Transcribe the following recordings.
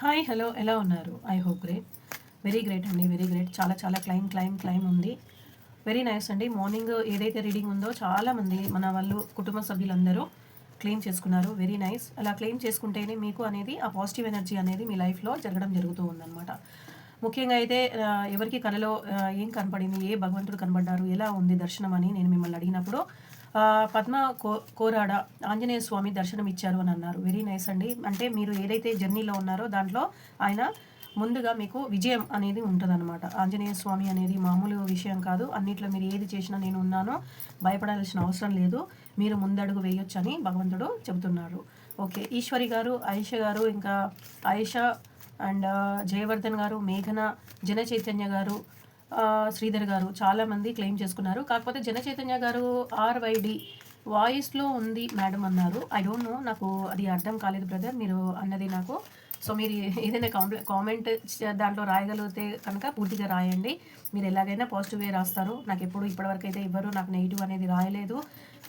Hi hello ఎలా ఉన్నారు? I hope great. Very great అండి వెరీ గ్రేట్. చాలా చాలా క్లైమ్ క్లైమ్ క్లైమ్ ఉంది. వెరీ నైస్ అండి. మార్నింగ్ ఏదైతే రీడింగ్ ఉందో చాలామంది మన వాళ్ళు కుటుంబ సభ్యులందరూ క్లెయిమ్ చేసుకున్నారు. Very nice. అలా క్లెయిమ్ చేసుకుంటేనే మీకు అనేది ఆ పాజిటివ్ ఎనర్జీ అనేది మీ లైఫ్లో జరగడం జరుగుతూ ఉందన్నమాట. ముఖ్యంగా అయితే ఎవరికి కళలో ఏం కనపడింది ఏ భగవంతుడు కనబడ్డారు ఎలా ఉంది దర్శనం అని నేను మిమ్మల్ని అడిగినప్పుడు పద్మ కో కోరాడ ఆంజనేయ స్వామి దర్శనం ఇచ్చారు అని అన్నారు. వెరీ నైస్ అండి. అంటే మీరు ఏదైతే జర్నీలో ఉన్నారో దాంట్లో ఆయన ముందుగా మీకు విజయం అనేది ఉంటుందన్నమాట. ఆంజనేయ స్వామి అనేది మామూలు విషయం కాదు. అన్నిట్లో మీరు ఏది చేసినా నేను ఉన్నాను. భయపడాల్సిన అవసరం లేదు. మీరు ముందడుగు వేయొచ్చని భగవంతుడు చెబుతున్నారు ఓకే ఈశ్వరి గారు ఆయిష గారు ఇంకా ఆయిష అండ్ జయవర్ధన్ గారు మేఘన జన చైతన్య గారు శ్రీధర్ గారు చాలామంది క్లెయిమ్ చేసుకున్నారు. కాకపోతే జనచైతన్య గారు ఆర్వైడి వాయిస్లో ఉంది మేడం అన్నారు. ఐ డోంట్ నో నాకు అది అర్థం కాలేదు బ్రదర్ మీరు అన్నది నాకు. సో మీరు ఏదైనా కాంప్లె కామెంట్ దాంట్లో రాయగలిగితే కనుక పూర్తిగా రాయండి. మీరు ఎలాగైనా పాజిటివే రాస్తారు. నాకు ఎప్పుడు ఇప్పటివరకు అయితే ఇవ్వరు నాకు నెగిటివ్ అనేది రాయలేదు.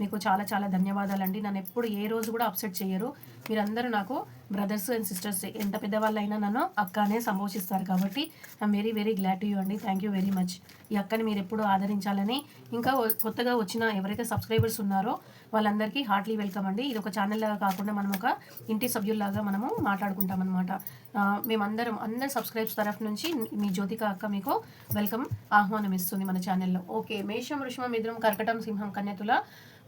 మీకు చాలా చాలా ధన్యవాదాలండి. నన్ను ఎప్పుడు ఏ రోజు కూడా అప్సెట్ చేయరు. మీరందరూ నాకు బ్రదర్స్ అండ్ సిస్టర్స్ ఎంత పెద్దవాళ్ళైనా నన్ను అక్క అనే సంబోషిస్తారు కాబట్టి I'm very very glad to you అండి. థ్యాంక్ యూ వెరీ మచ్ ఈ అక్కని మీరు ఎప్పుడు ఆదరించాలని. ఇంకా కొత్తగా వచ్చిన ఎవరైతే సబ్స్క్రైబర్స్ ఉన్నారో వాళ్ళందరికీ హార్ట్లీ వెల్కమ్ అండి. ఇది ఒక ఛానల్ లాగా కాకుండా మనం ఒక ఇంటి సభ్యుల్లాగా మనము మాట్లాడుకుంటాం అనమాట మేమందరం అందరు సబ్స్క్రైబ్స్ తరఫు నుంచి మీ జ్యోతిక అక్క మీకు వెల్కమ్ ఆహ్వానం ఇస్తుంది మన ఛానల్లో ఓకే మేషం వృషం మిథునం కర్కటం సింహం కన్యతుల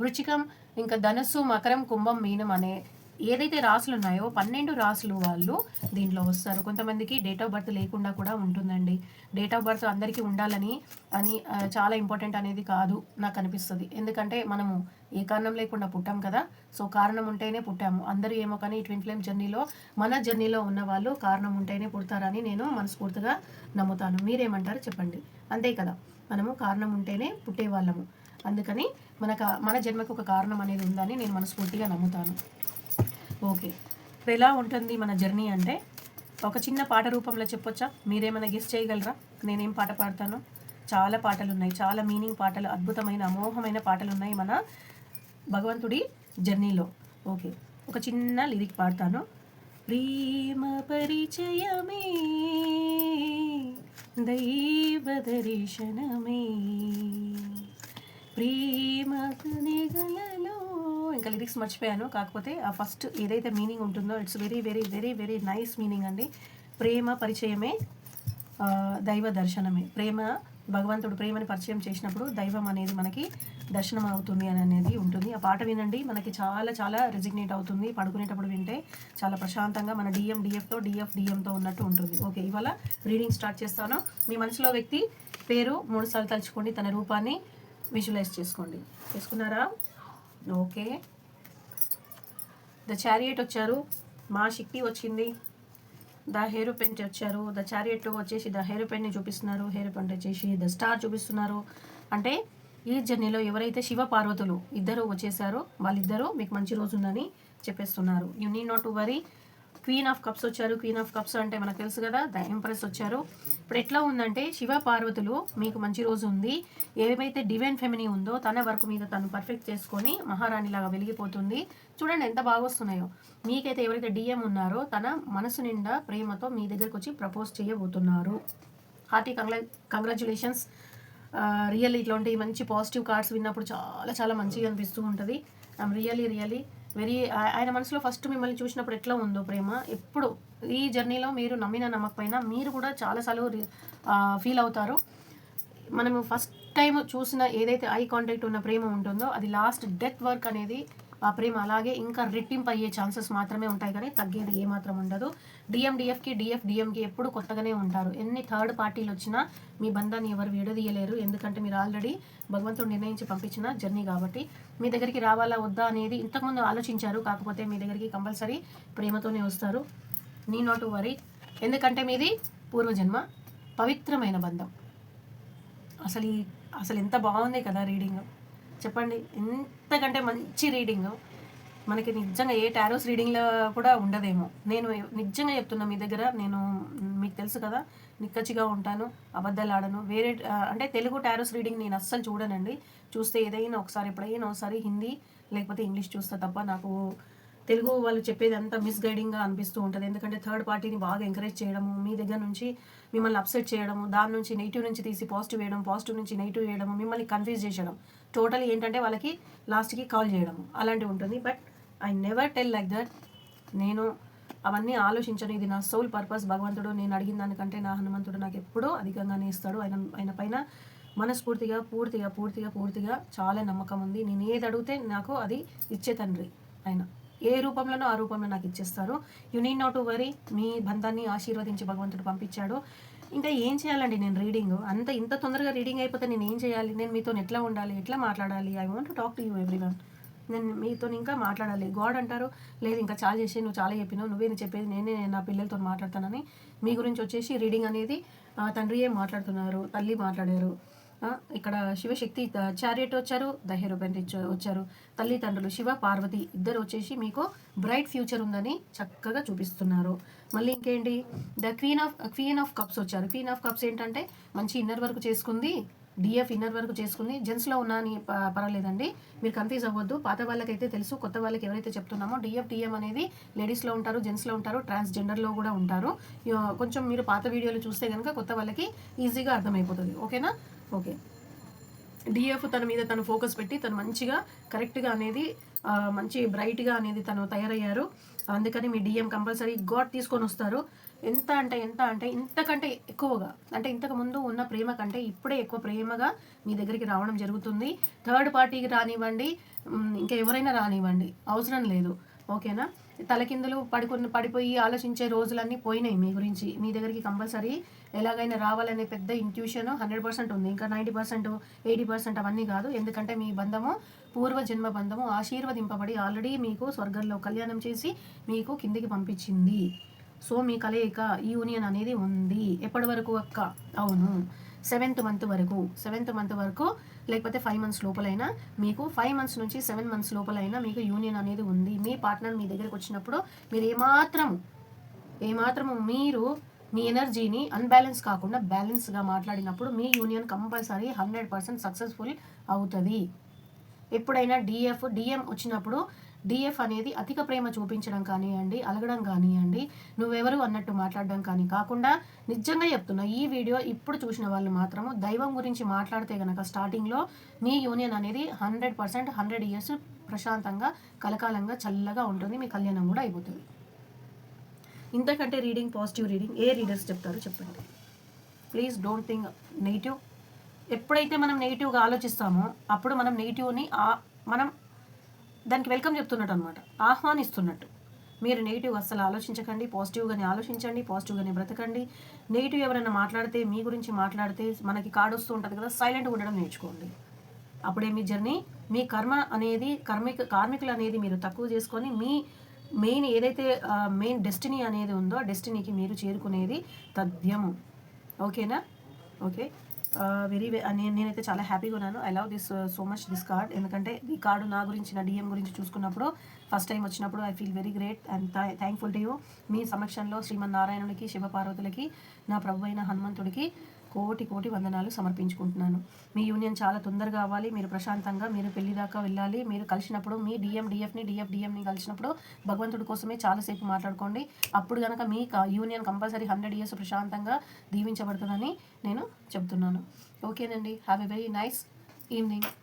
వృచ్చికం ఇంకా ధనస్సు మకరం కుంభం మీనం అనే ఏదైతే రాసులు ఉన్నాయో పన్నెండు రాసులు వాళ్ళు దీంట్లో వస్తారు. కొంతమందికి డేట్ ఆఫ్ బర్త్ లేకుండా కూడా ఉంటుందండి. డేట్ ఆఫ్ బర్త్ అందరికీ ఉండాలని అని చాలా ఇంపార్టెంట్ అనేది కాదు నాకు అనిపిస్తుంది. ఎందుకంటే మనము ఏ కారణం లేకుండా పుట్టాం కదా. సో కారణం ఉంటేనే పుట్టాము. అందరూ ఏమో కానీ ఈ ట్విన్ ఫ్లేమ్ జర్నీలో మన జర్నీలో ఉన్న వాళ్ళు కారణం ఉంటేనే పుడతారని నేను మనస్ఫూర్తిగా నమ్ముతాను. మీరేమంటారు చెప్పండి. అంతే కదా. మనము కారణం ఉంటేనే పుట్టేవాళ్ళము అందుకని మనకు మన జన్మకు ఒక కారణం అనేది ఉందని నేను మనస్ఫూర్తిగా నమ్ముతాను. ఓకే. ఇప్పుడు ఎలా ఉంటుంది మన జర్నీ అంటే ఒక చిన్న పాట రూపంలో చెప్పొచ్చా? మీరేమైనా గెస్ చేయగలరా? నేనేం పాట పాడతాను? చాలా పాటలు ఉన్నాయి చాలా మీనింగ్ పాటలు అద్భుతమైన అమోఘమైన పాటలు ఉన్నాయి మన భగవంతుడి జర్నీలో. ఓకే. ఒక చిన్న లిరిక్ పాడతాను. ప్రేమ పరిచయమే దైవ దర్శనమే. ప్రేమ ఇంకా లిరిక్స్ మర్చిపోయాను. కాకపోతే ఆ ఫస్ట్ ఏదైతే మీనింగ్ ఉంటుందో it's very very very very nice meaning అండి. ప్రేమ పరిచయమే దైవ దర్శనమే. ప్రేమ భగవంతుడు ప్రేమని పరిచయం చేసినప్పుడు దైవం అనేది మనకి దర్శనం అవుతుంది అని అనేది ఉంటుంది. ఆ పాట వినండి. మనకి చాలా చాలా రెజిగ్నేట్ అవుతుంది. పడుకునేటప్పుడు వింటే చాలా ప్రశాంతంగా మన డిఎం డిఎఫ్తో డిఎఫ్ డిఎంతో ఉన్నట్టు ఉంటుంది. ఓకే ఇవాళ రీడింగ్ స్టార్ట్ చేస్తాను. మీ మనసులో వ్యక్తి పేరు మూడుసార్లు తలుచుకోండి. తన రూపాన్ని విజువలైజ్ చేసుకోండి. చేసుకున్నారా? ఓకే. ద చారియట్ వచ్చారు. మా శక్తి వచ్చింది. ద హెయిర్ పెన్ వచ్చారు. ద చారియట్లో వచ్చేసి ద హెయిర్ పెన్ని చూపిస్తున్నారు. హెయిర్ పెన్ వచ్చేసి ద స్టార్ చూపిస్తున్నారు. అంటే ఈ జర్నీలో ఎవరైతే శివ పార్వతులు ఇద్దరు వచ్చేసారో వాళ్ళిద్దరూ మీకు మంచి రోజు ఉందని చెప్పేస్తున్నారు. You need not to worry. Queen of cups వచ్చారు. క్వీన్ ఆఫ్ కప్స్ అంటే మనకు తెలుసు కదా ద ఎంప్రెస్ వచ్చారు. ఇప్పుడు ఎట్లా ఉందంటే శివ పార్వతులు మీకు మంచి రోజు ఉంది. ఏవైతే డివైన్ ఫెమినీ ఉందో తన వర్క్ మీద తను పర్ఫెక్ట్ చేసుకొని మహారాణిలాగా వెలిగిపోతుంది. చూడండి ఎంత బాగా వస్తున్నాయో. మీకైతే ఎవరైతే డిఎం ఉన్నారో తన మనసు నిండా ప్రేమతో మీ దగ్గరకు వచ్చి ప్రపోజ్ చేయబోతున్నారు. హార్టీ కంగ్రా కంగ్రాచులేషన్స్ రియల్ ఇట్లాంటి మంచి పాజిటివ్ కార్డ్స్ విన్నప్పుడు చాలా చాలా మంచిగా అనిపిస్తూ ఉంటుంది. ఐమ్ రియలీ రియలీ వెరీ ఆయన మనసులో ఫస్ట్ మిమ్మల్ని చూసినప్పుడు ఎట్లా ఉందో ప్రేమ? ఎప్పుడు ఈ జర్నీలో మీరు నమ్మిన నమ్మకపోయినా మీరు కూడా చాలాసార్లు ఫీల్ అవుతారు. మనము ఫస్ట్ టైం చూసిన ఏదైతే ఐ కాంటాక్ట్ ఉన్న ప్రేమ ఉంటుందో అది లాస్ట్ డెత్ వర్క్ అనేది ఆ ప్రేమ అలాగే ఇంకా రెట్టింపు అయ్యే ఛాన్సెస్ మాత్రమే ఉంటాయి కానీ తగ్గేది ఏమాత్రం ఉండదు. డిఎండిఎఫ్కి డిఎఫ్ డిఎంకి ఎప్పుడు కొత్తగానే ఉంటారు. ఎన్ని థర్డ్ పార్టీలు వచ్చినా మీ బంధాన్ని ఎవరు విడదీయలేరు. ఎందుకంటే మీరు ఆల్రెడీ భగవంతుడు నిర్ణయించి పంపించిన జర్నీ కాబట్టి. మీ దగ్గరికి రావాలా వద్దా అనేది ఇంతకుముందు ఆలోచించారు. కాకపోతే మీ దగ్గరికి కంపల్సరీ ప్రేమతోనే వస్తారు. Need not worry. ఎందుకంటే మీది పూర్వజన్మ పవిత్రమైన బంధం. అసలు ఈ అసలు ఎంత బాగుంది కదా రీడింగ్. చెప్పండి. అంతకంటే మంచి రీడింగ్. మనకి నిజంగా ఏ టారోస్ రీడింగ్లో కూడా ఉండదేమో. నేను నిజంగా చెప్తున్నా మీ దగ్గర నేను మీకు తెలుసు కదా నిక్కచ్చిగా ఉంటాను అబద్ధాలు ఆడను. వేరే అంటే తెలుగు టారోస్ రీడింగ్ నేను అస్సలు చూడనండి. చూస్తే ఏదైనా ఒకసారి ఎప్పుడైనా ఒకసారి హిందీ లేకపోతే ఇంగ్లీష్ చూస్తా తప్ప నాకు తెలుగు వాళ్ళు చెప్పేది అంతా మిస్గైడింగ్గా అనిపిస్తూ ఉంటుంది. ఎందుకంటే థర్డ్ పార్టీని బాగా ఎంకరేజ్ చేయడము మీ దగ్గర నుంచి మిమ్మల్ని అప్సెట్ చేయడము దాని నుంచి నెగిటివ్ నుంచి తీసి పాజిటివ్ వేయడం పాజిటివ్ నుంచి నెగిటివ్ వేయడము మిమ్మల్ని కన్ఫ్యూజ్ చేయడం టోటల్ ఏంటంటే వాళ్ళకి లాస్ట్కి కాల్ చేయడము. అలాంటివి ఉంటుంది. But I never tell like that నేను అవన్నీ ఆలోచించను. ఇది నా సోల్ పర్పస్ భగవంతుడు నేను అడిగిన దానికంటే నా హనుమంతుడు నాకు ఎప్పుడూ అధికంగానే ఇస్తాడు. ఆయన ఆయన పైన మనస్ఫూర్తిగా పూర్తిగా పూర్తిగా పూర్తిగా చాలా నమ్మకం ఉంది. నేను ఏది అడిగితే నాకు అది ఇచ్చే తండ్రి ఆయన. ఏ రూపంలోనో ఆ రూపంలో నాకు ఇచ్చేస్తారు. You need not to worry మీ బంధాన్ని ఆశీర్వదించి భగవంతుడు పంపించాడు. ఇంకా ఏం చేయాలండి నేను రీడింగ్? అంత ఇంత తొందరగా రీడింగ్ అయిపోతే నేను ఏం చేయాలి? నేను మీతో ఎట్లా ఉండాలి? ఎట్లా మాట్లాడాలి? I want to talk to you everyone నేను మీతో ఇంకా మాట్లాడాలి. గాడ్ అంటారు లేదు ఇంకా చాలా చేసి నువ్వు చాలా చెప్పినావు నువ్వేది చెప్పేది నేనే నా పిల్లలతో మాట్లాడతానని. మీ గురించి వచ్చేసి రీడింగ్ అనేది తండ్రియే మాట్లాడుతున్నారు తల్లి మాట్లాడారు. ఇక్కడ శివశక్తి చారియట్ వచ్చారు దహేరోబెన్ వచ్చారు. తల్లిదండ్రులు శివ పార్వతి ఇద్దరు వచ్చేసి మీకు బ్రైట్ ఫ్యూచర్ ఉందని చక్కగా చూపిస్తున్నారు. మళ్ళీ ఇంకేంటి? The queen of queen of cups వచ్చారు. క్వీన్ ఆఫ్ కప్స్ ఏంటంటే మంచి ఇన్నర్ వర్క్ చేసుకుంది డిఎఫ్ ఇన్నర్ వరకు చేసుకుంది. జెంట్స్లో ఉన్నా అని ప- పర్వాలేదండి. మీరు కన్ఫ్యూజ్ అవ్వద్దు. పాత వాళ్ళకైతే తెలుసు కొత్త వాళ్ళకి ఎవరైతే చెప్తున్నామో డిఎఫ్ డిఎం అనేది లేడీస్లో ఉంటారు జెంట్స్లో ఉంటారు ట్రాన్స్జెండర్లో కూడా ఉంటారు. కొంచెం మీరు పాత వీడియోలు చూస్తే కనుక కొత్త వాళ్ళకి ఈజీగా అర్థమైపోతుంది. ఓకేనా? ఓకే. డిఎఫ్ తన మీద తను ఫోకస్ పెట్టి తను మంచిగా కరెక్ట్గా అనేది మంచి బ్రైట్గా అనేది తను తయారయ్యారు. అందుకని మీ డిఎం కంపల్సరీ గాడ్ తీసుకొని వస్తారు. ఎంత అంటే ఎంత అంటే ఇంతకంటే ఎక్కువగా అంటే ఇంతకు ముందు ఉన్న ప్రేమ కంటే ఇప్పుడే ఎక్కువ ప్రేమగా మీ దగ్గరికి రావడం జరుగుతుంది. థర్డ్ పార్టీకి రానివ్వండి ఇంకా ఎవరైనా రానివ్వండి అవసరం లేదు. ఓకేనా? తలకిందులు పడుకుని పడిపోయి ఆలోచించే రోజులన్నీ పోయినాయి మీ గురించి. మీ దగ్గరికి కంపల్సరీ ఎలాగైనా రావాలనే పెద్ద ఇంట్యూషన్ హండ్రెడ్ పర్సెంట్ ఉంది. ఇంకా నైంటీ పర్సెంట్ ఎయిటీ పర్సెంట్ అవన్నీ కాదు. ఎందుకంటే మీ బంధము పూర్వజన్మ బంధము ఆశీర్వదింపబడి ఆల్రెడీ మీకు స్వర్గంలో కళ్యాణం చేసి మీకు కిందికి పంపించింది. సో మీ కలయిక యూనియన్ అనేది ఉంది. ఎప్పటి వరకు అక్క? అవును. సెవెంత్ మంత్ వరకు సెవెంత్ మంత్ వరకు లేకపోతే ఫైవ్ మంత్స్ లోపలైనా మీకు ఫైవ్ మంత్స్ నుంచి సెవెన్ మంత్స్ లోపలైనా మీకు యూనియన్ అనేది ఉంది. మీ పార్ట్నర్ మీ దగ్గరికి వచ్చినప్పుడు మీరు ఏమాత్రం ఏమాత్రము మీరు మీ ఎనర్జీని అన్బ్యాలెన్స్ కాకుండా బ్యాలెన్స్గా మాట్లాడినప్పుడు మీ union compulsory hundred percent successful అవుతుంది. ఎప్పుడైనా డిఎఫ్ డిఎం వచ్చినప్పుడు డిఎఫ్ అనేది అధిక ప్రేమ చూపించడం కానివ్వండి అలగడం కానివ్వండి నువ్వెవరు అన్నట్టు మాట్లాడడం కానీ కాకుండా నిజంగా చెప్తున్నా ఈ వీడియో ఇప్పుడు చూసిన వాళ్ళు మాత్రము దైవం గురించి మాట్లాడితే గనక స్టార్టింగ్లో మీ యూనియన్ అనేది హండ్రెడ్ పర్సెంట్ హండ్రెడ్ ఇయర్స్ ప్రశాంతంగా కలకాలంగా చల్లగా ఉంటుంది మీ కళ్యాణం కూడా అయిపోతుంది. ఇంతకంటే రీడింగ్ పాజిటివ్ రీడింగ్ ఏ రీడర్స్ చెప్తారో చెప్పండి. Please don't think negative. ఎప్పుడైతే మనం నెగిటివ్గా ఆలోచిస్తామో అప్పుడు మనం నెగిటివ్ని మనం దానికి వెల్కమ్ చెప్తున్నట్టు అనమాట ఆహ్వానిస్తున్నట్టు. మీరు నెగిటివ్ అస్సలు ఆలోచించకండి పాజిటివ్గానే ఆలోచించండి పాజిటివ్గానే బ్రతకండి. నెగిటివ్ ఎవరైనా మాట్లాడితే మీ గురించి మాట్లాడితే మనకి కార్డు వస్తూ ఉంటుంది కదా సైలెంట్గా ఉండడం నేర్చుకోండి. అప్పుడే మీ జర్నీ మీ కర్మ అనేది కార్మిక కార్మికులు అనేది మీరు తక్కువ చేసుకొని మీ మెయిన్ ఏదైతే మెయిన్ డెస్టినీ అనేది ఉందో ఆ డెస్టినీకి మీరు చేరుకునేది తథ్యము. ఓకేనా? ఓకే? వెరీ నేను నేనైతే చాలా హ్యాపీగా ఉన్నాను. I love this so much this card ఎందుకంటే ఈ కార్డు నా గురించి నా డిఎం గురించి చూసుకున్నప్పుడు ఫస్ట్ టైం వచ్చినప్పుడు I feel very great and thankful to you మీ సమక్షంలో శ్రీమన్నారాయణుడికి శివపార్వతులకి నా ప్రభు అయిన హనుమంతుడికి కోటి కోటి వందనాలు సమర్పించుకుంటున్నాను. మీ యూనియన్ చాలా తొందరగా అవ్వాలి. మీరు ప్రశాంతంగా మీరు పెళ్ళి దాకా వెళ్ళాలి. మీరు కలిసినప్పుడు మీ డిఎం డిఎఫ్ని డిఎఫ్ డిఎంని కలిసినప్పుడు భగవంతుడి కోసమే చాలాసేపు మాట్లాడుకోండి. అప్పుడు కనుక మీ క- యూనియన్ కంపల్సరీ హండ్రెడ్ ఇయర్స్ ప్రశాంతంగా దీవించబడుతుందని నేను చెప్తున్నాను. ఓకేనండి. Have a very nice evening.